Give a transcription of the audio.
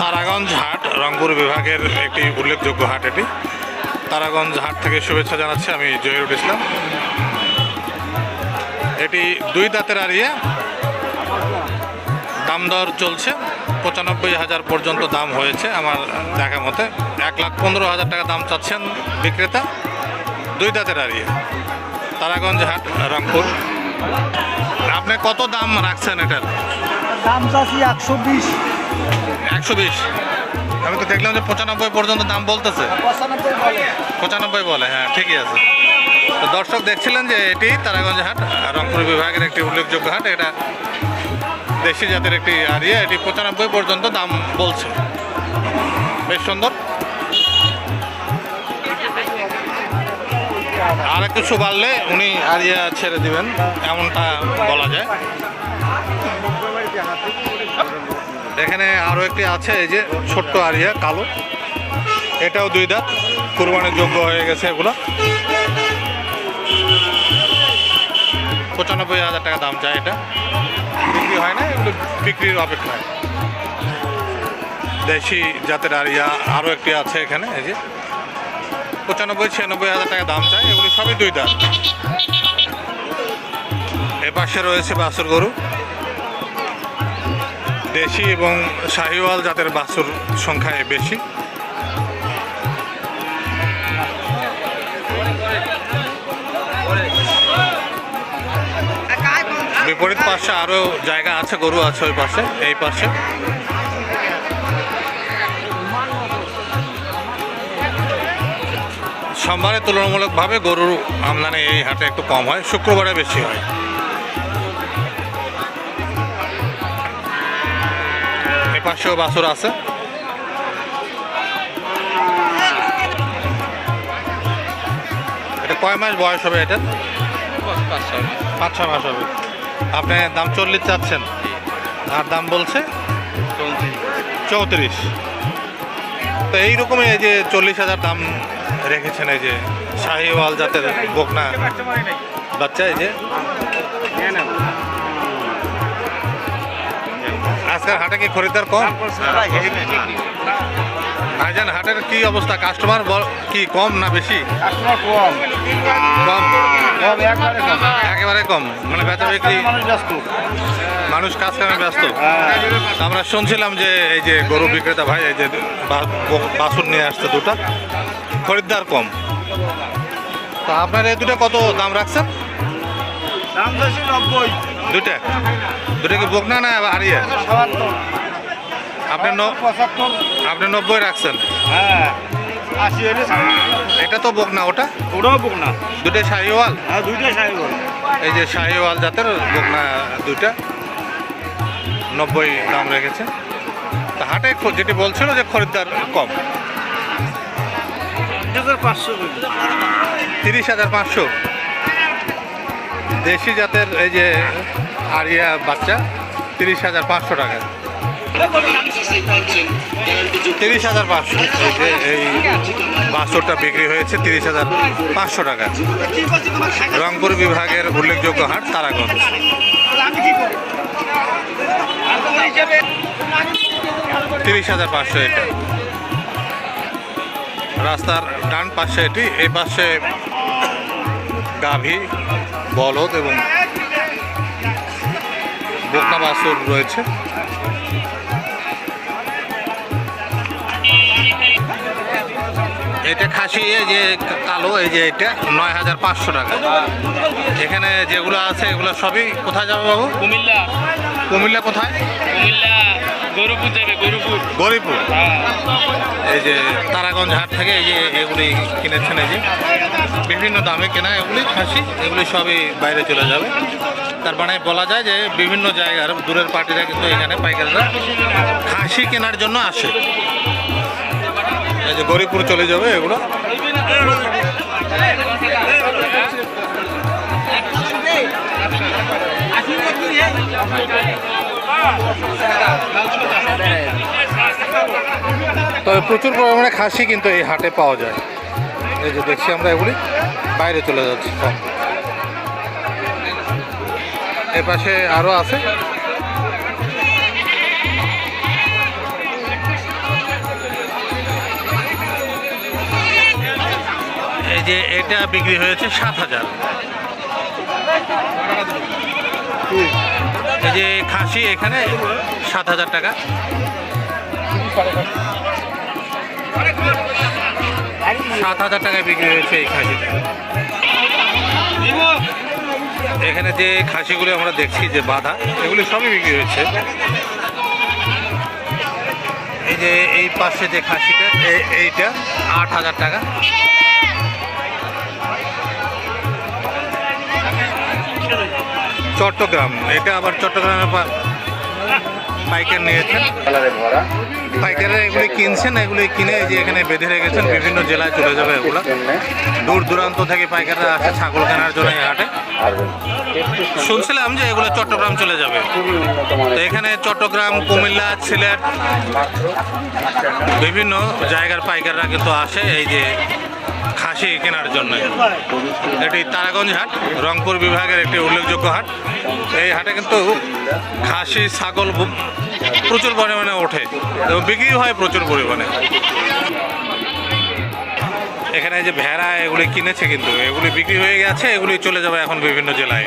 তারাগঞ্জ হাট, রংপুর বিভাগের একটি উল্লেখযোগ্য হাট এটি। তারাগঞ্জ হাট থেকে শুভেচ্ছা জানাচ্ছি, আমি জহিরুল ইসলাম। এটি দুই দাঁতের আরিয়া দাম দর চলছে, পঁচানব্বই হাজার পর্যন্ত দাম হয়েছে আমার দেখা মতে। এক লাখ পনেরো হাজার টাকা দাম চাচ্ছেন বিক্রেতা, দুই দাঁতের আরিয়া তারাগঞ্জ হাট রংপুর। আপনি কত দাম রাখছেন এটার? দাম চাচ্ছি একশো বিশ। একশো বিশ। আমি তো দেখলাম যে পঁচানব্বই পর্যন্ত দাম বলতেছে। পঁচানব্বই বলে। পঁচানব্বই বলে হ্যাঁ ঠিকই আছে। তো দর্শক দেখছিলেন যে এটি তারাগঞ্জ হাট রংপুর বিভাগের একটি উল্লেখযোগ্য হাট এটা দেশি জাতের একটি আরিয়া এটি পঁচানব্বই পর্যন্ত দাম বলছে। বেশ সুন্দর। আর কিছু বাড়লে উনি আরিয়া ছেড়ে দিবেন, এমনটা বলা যায়। এখানে আরও একটি আছে, এই যে ছোট্ট আরিয়া, কালো। এটাও দুই দাঁত, কুরবানির যোগ্য হয়ে গেছে এগুলো। পঁচানব্বই হাজার টাকা দাম চায় এটা। বিক্রি হয় না, এগুলো বিক্রির অপেক্ষায়। দেশি জাতের আরিয়া আরও একটি আছে এখানে, এই যে। পঁচানব্বই, ছিয়ানব্বই হাজার টাকা দাম চায় সবই দুই দাঁত এ পাশে রয়েছে বাছুর গরু। দেশি এবং শাহিওয়াল জাতের বাছুর সংখ্যায় বেশি। বিপরীত পাশে আরও জায়গা আছে, গরু আছে ওই পাশে, এই পাশে। সোমবারে তুলনামূলকভাবে গরুর আমদানি এই হাটে একটু কম হয় শুক্রবারে বেশি হয়। এ পাশেও বাছুর আছে। এটা কয় মাস বয়স হবে এটা? পাঁচ ছয় মাস হবে। আপনি দাম চল্লিশ চাচ্ছেন। আর দাম বলছে? চৌত্রিশ। তো এইরকমই এই যে চল্লিশ হাজার দাম রেখেছেন এই যে শাহিওয়াল জাতের বকনা বাচ্চা এই যে। আজকের হাটে কি খরিদ্দার কম? ভাইজান হাটের কি অবস্থা? কাস্টমার কি কম না বেশি? কম। কম একেবারে কম। মানে বেচা বিক্রি মানুষ কাজ কামে ব্যস্ত। আমরা শুনছিলাম যে এই যে গরু বিক্রেতা ভাই, এই যে বা- ব- নিয়ে আসছে দুটো। খরিদ্দার কম। তো আপনার এই দুটো কত দাম রাখছেন? দাম চাচ্ছি নব্বই। দুটা? দুটো কি বকনা না হারিয়ে? আপনি আপনি নব্বই রাখছেন। হ্যাঁ এটা তো বকনা ওটা? ওটাও বুক না দুটো শাহিওয়াল? হ্যাঁ দুইটাই শাহিওয়াল। এই যে শাহিওয়াল জাতের বকনা দুইটা। নব্বই দাম রেখেছে। তা হাটে যেটি বলছিল যে খরিদ্দার কম। তিরিশ হাজার পাঁচশো। দেশি জাতের এই যে আরিয়া বাচ্চা, তিরিশ হাজার পাঁচশো টাকা। তিরিশ হাজার পাঁচশো। এই বাছরটা বিক্রি হয়েছে তিরিশ হাজার পাঁচশো টাকা। রংপুর বিভাগের উল্লেখযোগ্য হাট তারাগঞ্জ। তিরিশ হাজার পাঁচশো এটা। রাস্তার ডান পাশে এটি এই পাশে গাভী বলদ এবং বোকনা বাছুর রয়েছে। এটা খাসি এই যে কালো এই যে এটা নয় হাজার পাঁচশো টাকা। এখানে যেগুলো আছে এগুলো সবই কোথায় যাবে বাবু? কুমিল্লা। কুমিল্লা কোথায়? কুমিল্লা। গরুপুর যাবে গরুপুর। গরিপুর? হ্যাঁ। এই যে তারাগঞ্জ হাট থেকে এই যে এগুলি কিনেছেন এই যে বিভিন্ন দামে কেনা এগুলি খাসি এগুলি সবই বাইরে চলে যাবে। তার মানে বলা যায় যে বিভিন্ন জায়গার দূরের পার্টিরা কিন্তু এখানে পাইকাররা খাসি কেনার জন্য আসে। এই যে গরিপুর চলে যাবে এগুলো। তবে প্রচুর পরিমাণে খাসি কিন্তু এই হাটে পাওয়া যায়। এই যে দেখছি আমরা এগুলি বাইরে চলে যাচ্ছি এ পাশে আরও আছে। এই যে এটা বিক্রি হয়েছে সাত হাজার। এই যে খাসি এখানে সাত হাজার টাকা। সাত হাজার টাকায় বিক্রি হয়েছে এই খাসিটা। এখানে যে খাসিগুলো আমরা দেখছি, যে বাধা, এগুলি সবই বিক্রি হয়েছে। এই যে এই পাশে যে খাসিটা এইটা আট হাজার টাকা। চট্টগ্রাম। এটা আবার চট্টগ্রামের পাইকার নিয়েছেন। পাইকাররা এগুলি কিনছেন, এগুলি কিনে যে এখানে বেঁধে রেখেছেন, বিভিন্ন জেলায় চলে যাবে এগুলো। দূর দূরান্ত থেকে পাইকাররা আসে ছাগল কেনার জন্য হাটে। শুনছিলাম যে এগুলো চট্টগ্রাম চলে যাবে। তো এখানে চট্টগ্রাম, কুমিল্লা, সিলেট, বিভিন্ন জায়গার পাইকাররা কিন্তু আসে। এই যে খাসি কেনার জন্য। এটি তারাগঞ্জ হাট, রংপুর বিভাগের একটি উল্লেখযোগ্য হাট। এই হাটে কিন্তু খাসি, ছাগল প্রচুর পরিমাণে ওঠে এবং বিক্রি হয় প্রচুর পরিমাণে। এখানে যে ভেড়া, এগুলি কিনেছে কিন্তু। এগুলি বিক্রি হয়ে গেছে, এগুলি চলে যাবে এখন বিভিন্ন জেলায়।